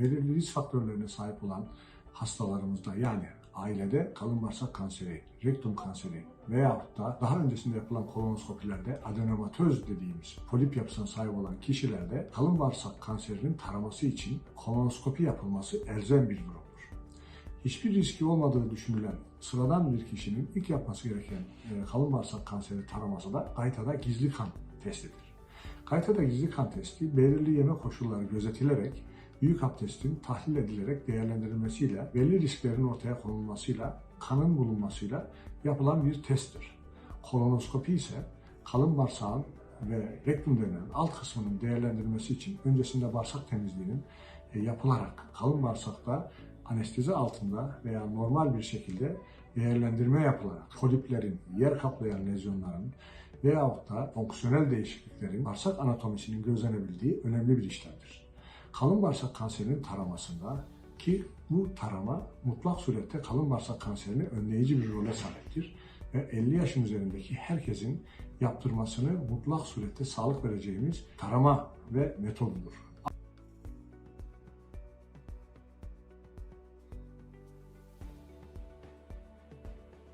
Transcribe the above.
belirli risk faktörlerine sahip olan hastalarımızda yani ailede kalın bağırsak kanseri, rektum kanseri veyahut da daha öncesinde yapılan kolonoskopilerde adenomatöz dediğimiz polip yapısına sahip olan kişilerde kalın bağırsak kanserinin taraması için kolonoskopi yapılması elzem bir durumdur. Hiçbir riski olmadığı düşünülen sıradan bir kişinin ilk yapması gereken e, kalın bağırsak kanseri taraması da gaytada gizli kan testidir. Gaytada gizli kan testi belirli yeme koşulları gözetilerek büyük abdestin tahlil edilerek değerlendirilmesiyle belli risklerin ortaya konulmasıyla kanın bulunmasıyla yapılan bir testtir. Kolonoskopi ise kalın bağırsağın ve rektum denilen alt kısmının değerlendirilmesi için öncesinde bağırsak temizliğinin e, yapılarak kalın bağırsakta anestezi altında veya normal bir şekilde değerlendirme yapılarak poliplerin, yer kaplayan lezyonların veyahut da fonksiyonel değişikliklerin bağırsak anatomisinin gözlenebildiği önemli bir işlemdir. Kalın bağırsak kanserinin taramasında ki bu tarama mutlak surette kalın bağırsak kanserini önleyici bir role sahiptir ve 50 yaşın üzerindeki herkesin yaptırmasını mutlak surette sağlık vereceğimiz tarama ve metodudur.